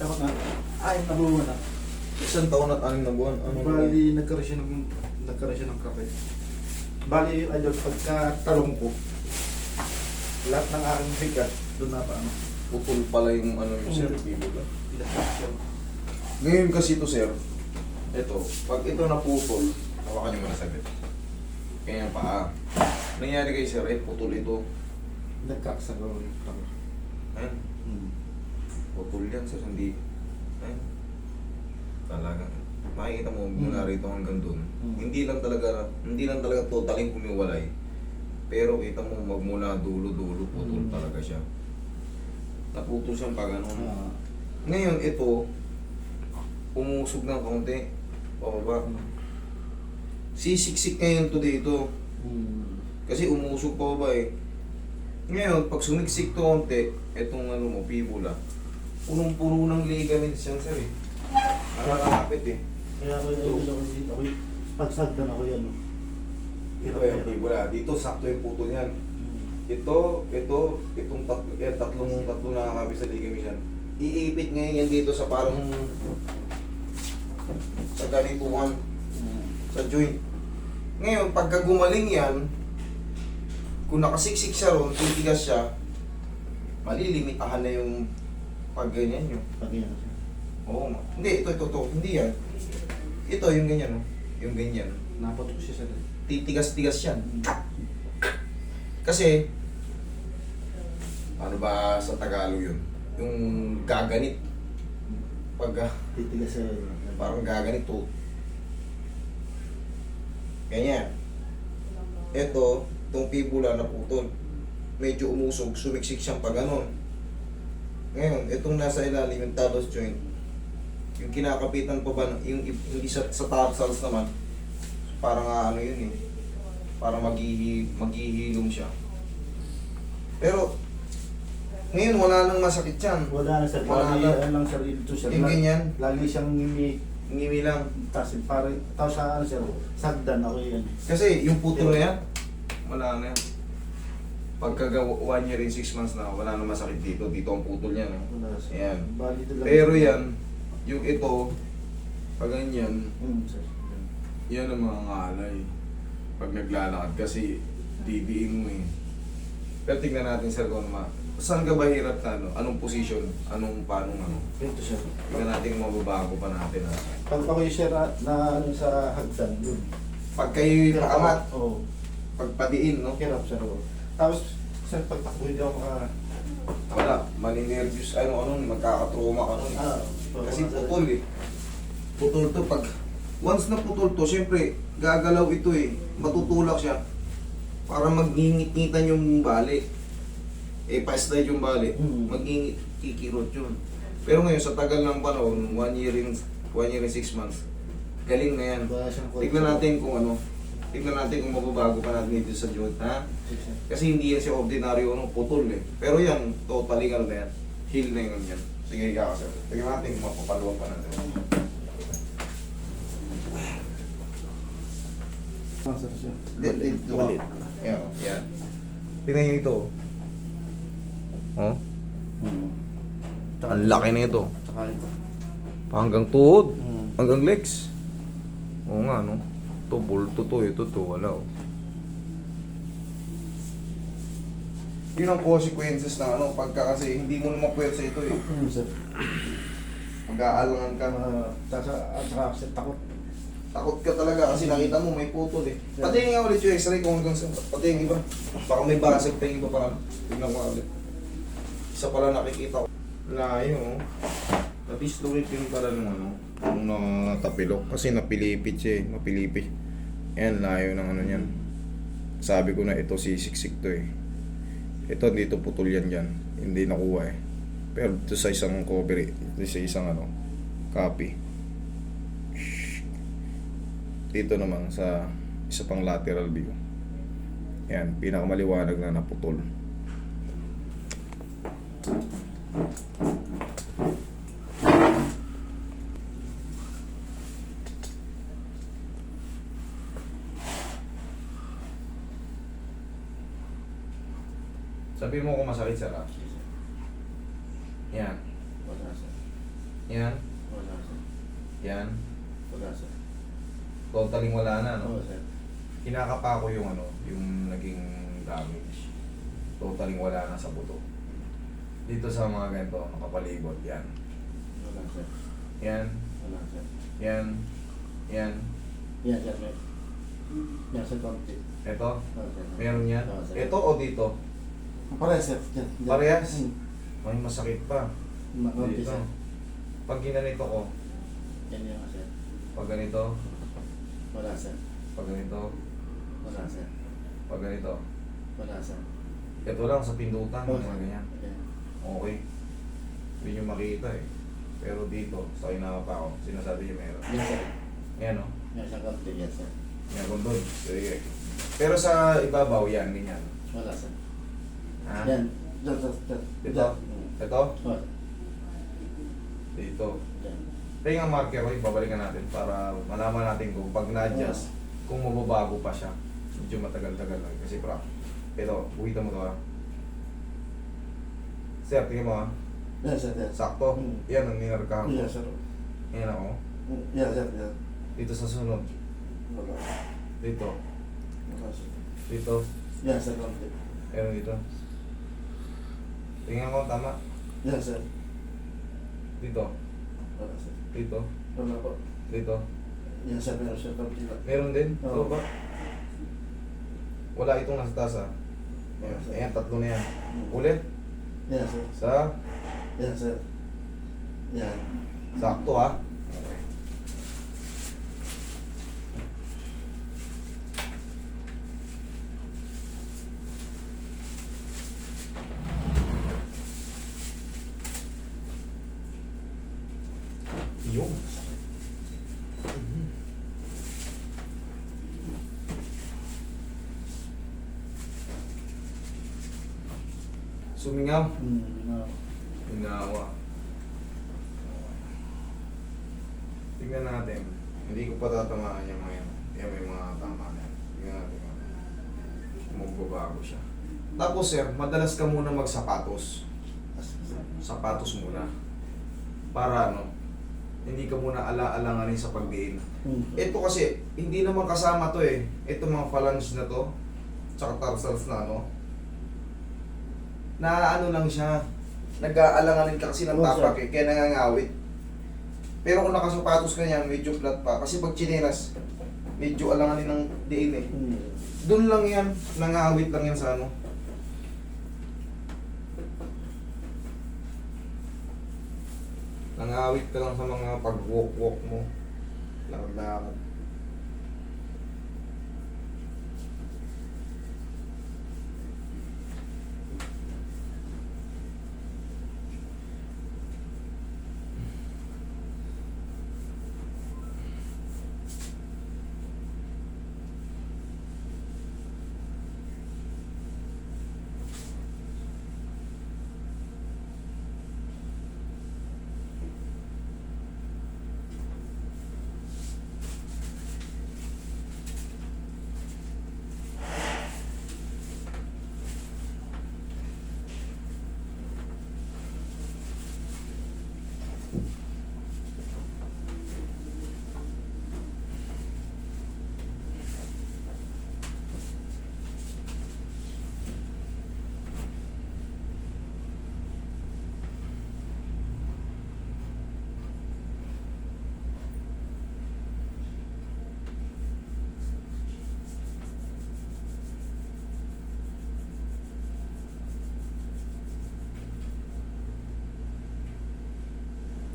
Dapat na, ay, nabuwan na. Isang taon at anim na buwan. Ano Bali, nagkaroon siya ng, nagkaroon siya ng kape. Bali, idol, pagka talong ko, lahat ng aking bigat, doon na pa ano. Putol pala yung ano yung Mm. sir, bibula. Lahat siya. Ngayon kasi ito sir, ito, pag ito naputol, hawakan nyo muna saglit. Kaya yung paa. Nangyari kay sir, eh, putol ito. Nagkakasagaw yung kape. Hmm. yan sir, hindi. Ayan. Talaga. Makikita mo mula Mm. rito hanggang dun. Mm. Hindi lang talaga, hindi lang talaga totaling kumiwalay. Pero kita mo magmula dulo-dulo, putol Mm. talaga siya. Naputol siyang pag ano. Ah. Ngayon, ito, umusog ng konti. Pababa. Sisiksik ngayon to dito. Hmm. Kasi umusog pa ba eh. Ngayon, pag sumiksik to konti, itong ano mo, fibula, punong-puno ng ligaments yan, sir eh. Nakakapit eh. Kaya ako yung ako dito. Ako pagsagdan ako yan. no. Ito yung fibula. Dito, sakto yung puto niyan. Ito, ito, itong tatlo, eh, tatlong, tatlong nakakapit sa ligaments yan. Iipit ngayon yan dito sa parang sa ganituan. Hmm. sa joint. Ngayon, pagka gumaling yan, kung nakasiksik siya ron, titigas siya, malilimitahan na yung pag ganyan nyo. Pag yan. Oo, ma- hindi, ito, ito, ito, hindi yan. Ito, yung ganyan, oh. yung ganyan. Napatok siya sa Titigas-tigas yan. Kasi, ano ba sa Tagalog yun? Yung gaganit. Pag ah, Titigas sa... Parang gaganit to. Ganyan. Ito, itong fibula na putol. Medyo umusog, sumiksik siyang pag ganon. Ngayon, itong nasa ilalim, yung talus joint, yung kinakapitan pa ba, ng- yung hindi sa, sa tarsals naman, parang ah, ano yun eh, parang maghihi, maghihilom siya. Pero, ngayon wala nang masakit yan. Wala na sir. Wala Lagi na. ano lang sir dito sir. Yung Lagi- ganyan, Lagi siyang ngimi. ngimi lang. Tapos parang, tapos sa ano sir, sagdan ako yan. Kasi yung puto na yan, wala na yan. Pagka ga- one year and six months na, wala na masakit dito. Dito ang putol niya. No? Wala. Ayan. Pero yan, yung ito, pag ganyan, Hmm, sir. yan ang mga ngalay. Pag naglalakad kasi didiin mo eh. Pero tingnan natin sir kung ma... Saan ka ba hirap na ano? Anong position? Anong paano ano? Ito sir. Tingnan natin kung mababago pa natin ha. Pag ako yung sir na, ano sa hagdan, yun. Pag kayo paangat, Oo. pagpadiin, no? Hirap sir. oo. Tapos, sir, pagtakbo hindi ako maka... Wala, maninervyos, ano, ano, magkakatroma ka nun. Ah, Kasi putol eh. Putol to pag once na putol to, syempre gagalaw ito eh. Matutulak siya. Para magngingit-ngitan yung bali. Eh, pa-slide yung bali. Hmm. Magngingit, kikirot yun. Pero ngayon, sa tagal ng panahon, one year in, one year and six months, galing na yan. Tignan natin kung ano, tignan natin kung mababago pa natin dito sa joint, ha? Kasi hindi yan siya ordinaryo ano, putol eh. Pero yan, totally ano na yan. Heal na yun yan. Sige, ikaw sir. Tingnan natin kung mapapaluwag pa natin. Ah, sir, sir. Dito. Yan, yan. Tingnan nyo ito. Oh, Hmm. ang laki na ito. Tsaka ito. Hanggang tuhod. Hmm. Hanggang legs. Oo nga, no? Ito, bulto to. Ito to, wala oh. Yun ang consequences ng ano, pagka kasi hindi mo naman pwersa ito eh. Hmm, sir. Mag-aalangan ka. Ah, Tsaka, at saka sir, takot. Takot ka talaga kasi nakita mo may putol eh. Pati nga ulit yung x-ray kung hanggang sa... Pati yung iba. Baka may basag pa yung iba parang. Tignan ko ulit. Isa pala nakikita ko. Layo oh. Nadislocate pala nung ano. Nung nakatapilok. Kasi napilipit siya eh. Napilipit. Ayan, layo ng ano niyan. Sabi ko na ito sisiksik to eh. Ito dito putol yan dyan. Hindi nakuha eh. Pero ito sa isang cover, ito sa isang ano, copy. Dito naman sa isa pang lateral view. Yan, pinakamaliwanag na naputol. Sabi mo kung masakit sir ah. Yan. Wala, sir. Yan. Wala, sir. Yan. Wala, sir. Totaling wala na, no? Oo, sir. Kinakapa ko yung ano, yung naging damage. Totaling wala na sa buto. Dito sa mga ganito, nakapalibot, yan. Wala, sir. Yan, Wala, sir. yan, yan. Yan, sir. Yan, sir. Konti. Ito, meron yan. Ito o dito? Parehas, sir. Yan, yan. Parehas? Hmm. May masakit pa. Ma- Dito. sir. Pag ginanito ko, Yan yan, sir. pag ganito, Wala, sir. pag ganito, Wala, sir. pag ganito. Wala, sir. Ito lang sa pindutan, Oo, mga ganyan. Yan. Okay. Hindi nyo makita eh. Pero dito, sa kinakapa ko, sinasabi nyo meron. Yan, sir. Yan o. Yan, sir. Konti. Yan, sir. Meron doon. Sige. Pero sa ibabaw yan, ganyan. Wala, sir. Ha? Yan. Yan, sir. Yan. Ito? Yan. Ito? Oo, Dito. Yan. Tingnan ang marker ko, babalikan natin para malaman natin kung pag na-adjust, kung mababago pa siya. Medyo matagal-tagal lang. Kasi pra, ito, buhitan mo to ha. Sir, tingnan mo ha. Yan, sir. Yan. Sakto. Hmm. Yan ang ninarkahan ko. Yan, sir. Yan ako. Hmm. Yan, sir. Yan. Dito sa sunod. Wala. Dito. Dito. Yan, sir. Meron dito. Tingnan ko, tama. Yan, sir. Dito. Wala, sir. Dito. Wala po. Dito. Yan, sir. Meron, lang. Meron din. Oo. Ba? Wala itong nasa taas ha. Wala, sir. Ayan, tatlo na yan. Ulit. Yan, sir. Sa Yan, sir. Yan. sakto ha. Okay. Yung. Sumingaw. Hmm. Hinawa. Tingnan natin. Hindi ko pa tatamaan yung mga yan. Yan may mga tama na yan. Tingnan natin. Magbabago siya. Tapos sir, madalas ka muna magsapatos. Sapatos muna. Para ano, hindi ka muna ala-alanganin sa pagdiin. Hmm. Ito kasi, hindi naman kasama to eh. Ito mga phalange na to, tsaka tarsals na ano. Na ano lang siya, nag-aalanganin ka kasi ng Oo, tapak eh, kaya nangangawit. Pero kung nakasapatos ka niyan, medyo flat pa. Kasi pag chinelas, medyo alanganin ng diin eh. Hmm. Doon lang yan, nangawit lang yan sa ano. Nangawit ka lang sa mga pag-walk-walk mo. Lakad-lakad.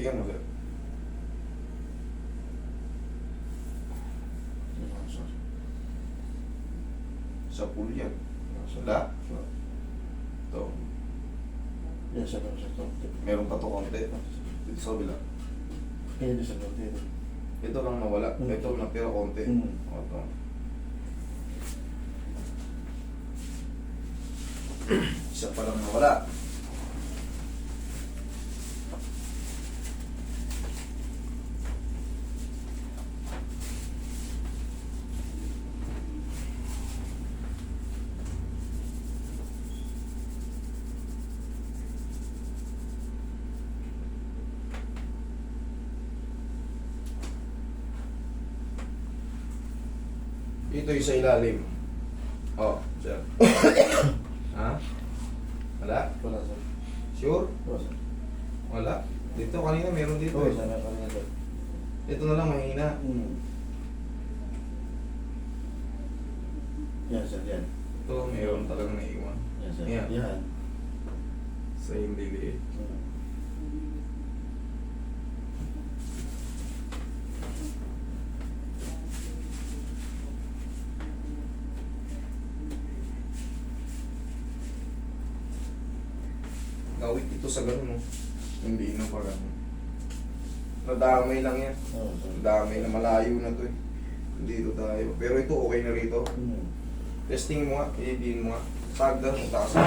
Tingnan mo sir. Sa pool yan. Wala? Sir. Ito. Yan, sir. Meron, sir. Konti. Meron pa to konti. Dito sa kabila. Yan, sir. Konti. Ito lang nawala. Hmm. Ito natira konti. Hmm. O, ito. Isa pa lang nawala. Dito yung sa ilalim. Oh, sir. ha? Wala? Wala sir. Sure? Wala sir. Wala. Dito, kanina meron dito. Oo eh. sir, meron na sir. Ito na lang, mahina. Hmm. Yan sir, yan. Ito, meron talagang naiwan. Yan sir. Yan. Yan. Sa hindi liit. Hmm. Gawit ito sa ganun, no? Hindi na pa ganun. Nadamay lang yan. Oo. Nadamay na malayo na to eh. Dito tayo. Pero ito okay na rito. Hmm. Testing mo nga, i-din mo nga. Sagdan mo, taas mo.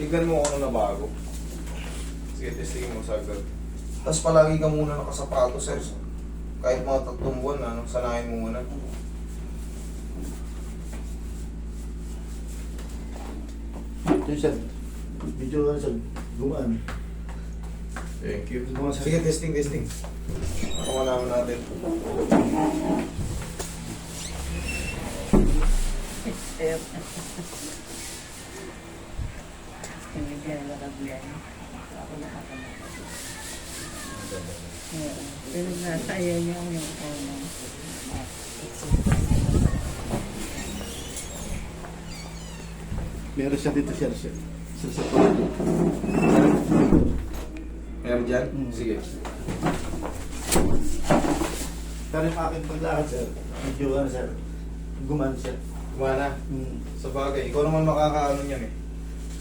Tignan mo ano na bago. Sige, testing mo sagdan. Tapos palagi ka muna nakasapatos, sir. Kahit mga tatlong buwan, ano, sanayin mo muna. Ito sir. Video ano sir. Gumaan. Thank you. Gumaan sir. Sige, testing, testing. Ako naman natin. Sir. Hindi ka nakabiyay. Ako nakakamata. Oo. Pero nasa iyo niya yung unang ah, Meron siya dito sir. Sir, sir, sir. Meron dyan? Hmm. Sige. Pero yung aking paglakad sir. Video ano sir. Gumaan sir. Kumana. Hmm. Sa bagay, ikaw naman makakaano niyan eh.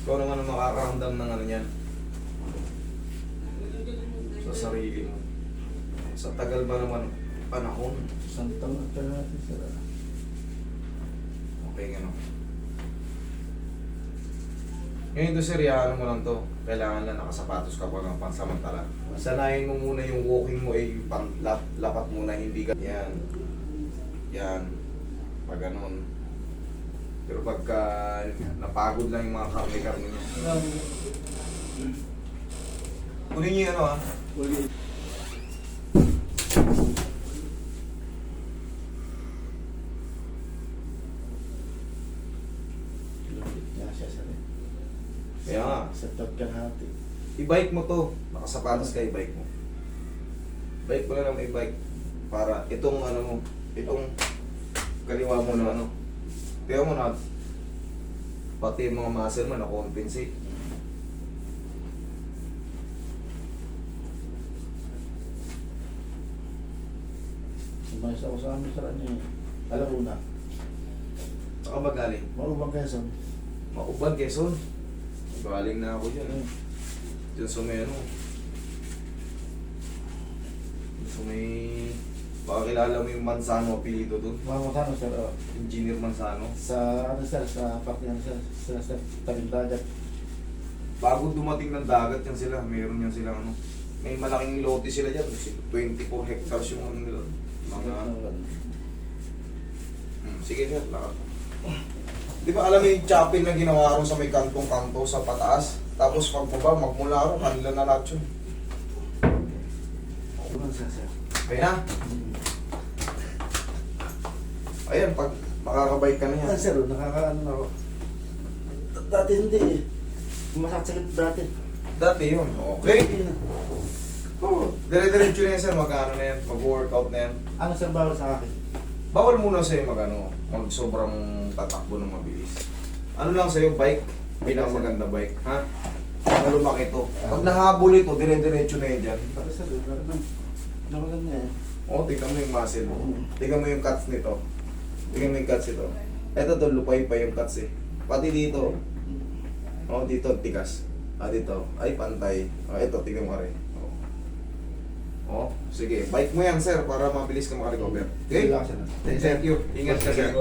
Ikaw naman ang makakaramdam ng ano niyan. Sa sarili mo. Sa tagal ba naman panahon? Isang taon na natin sir. Okay, gano'n. Ngayon to sir, iyaano mo lang to. Kailangan lang nakasapatos ka pa ng pansamantala. Sanayin mo muna yung walking mo ay pang lap, lapat muna, hindi ka... Yan. Yan. Pag ganun. Pero pagka napagod lang yung mga karne-karne niya. Kunin niyo yung ano ah. Uli. Yan siya sir. eh. Kaya nga, Sa top kalahati. I-bike mo to. Nakasapatos ka i-bike mo. Bike mo na lang i-bike. Para itong ano mo, itong kaliwa mo na ano. Kaya mo na, pati yung mga muscle mo na-compensate. Sumayos ako sa amin sa ano eh. Alauna. Saka ba galing? Maubang Quezon. Mauban, Quezon. Galing na ako dyan. Hmm. Dyan sa may ano. Sa may... Baka kilala mo yung Manzano apelido doon. Mga Matano sir. oh. Engineer Manzano. Sa ano sir, sa parte ano sir, sa, sa tabing dagat. Bago dumating ng dagat yan sila, meron yan sila ano. May malaking lote sila dyan. 24 hectares yung ano nila. Mga, hmm, sige sir, lakad. Di ba alam mo yung chapel na ginawa ron sa may kantong-kanto sa pataas? Tapos pagbaba, magmula ron, kanila na lahat yun. Ano sir? Kaya, ayan, pag makakabike ka na yan. Ah, sir, nakakaano na ako. Dati hindi eh. Masakit dati. Dati yun, okay. Na. Oh, dire-diretso na yan sir, mag-ano na yan, mag-workout na yan. Ano sir bawal sa akin? Bawal muna sa'yo mag ano, mag sobrang tatakbo ng mabilis. Ano lang sa'yo, bike? Pinakamaganda bike, ha? Ano lumaki ito? Pag nahabol ito, dire-diretso na yan dyan. Para sir, wala na. Nawalan niya eh. O, tignan mo yung muscle. Tignan mo yung cuts nito. Tignan mo yung cuts ito. Ito to, lupay pa yung cuts eh. Pati dito. O, dito, tigas. Ah, dito. Ay, pantay. O, ito, tignan mo rin. O. O, sige. Bike mo yan, sir, para mabilis ka makarecover. Okay? Thank you. Ingat ka, sir.